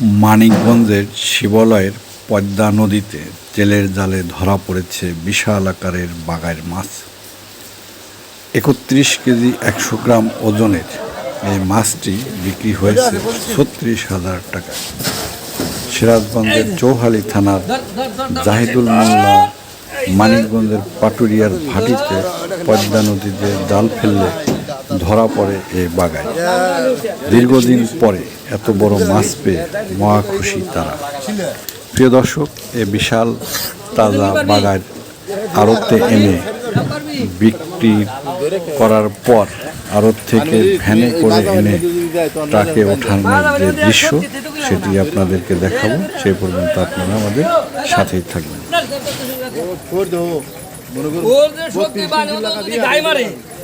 মানিকগঞ্জের শিবালয়ের পদ্মা নদীতে জেলের জালে ধরা পড়েছে বিশাল আকারের বাগাইর মাছ। একত্রিশ কেজি একশো গ্রাম ওজনের এই মাছটি বিক্রি হয়েছে ছত্রিশ হাজার টাকা। সিরাজগঞ্জের চৌহালি থানার জাহিদুল মোল্লা মানিকগঞ্জের পাটুরিয়ার ভাটিতে পদ্মা নদীতে জাল ফেললে ধরা পড়ে এই বাগায় দীর্ঘদিন পরে এত বড় মাছ পেয়ে মহা খুশি তারা। প্রিয় দর্শক এ বিশাল তাজা বাগায় আড়তে এনে বিক্রি করার পর আড়ত থেকে ভ্যানে করে এনে ট্রাকে ওঠানোর যে দৃশ্য সেটি আপনাদেরকে দেখাবো। সেই পর্যন্ত আপনারা আমাদের সাথেই থাকবেন।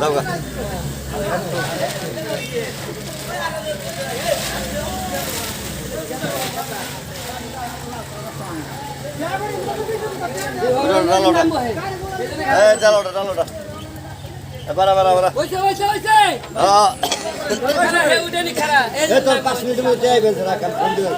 লাগবো ওটারে। ডালোটা ডালোটা এবার এবার এবার ওইছে, ওইছে, ওইছে। খারা, হে, উঠেনি খারা। এই যে, তোর পাঁচ মিনিটের মধ্যে আইবেন না ফোন দিবেন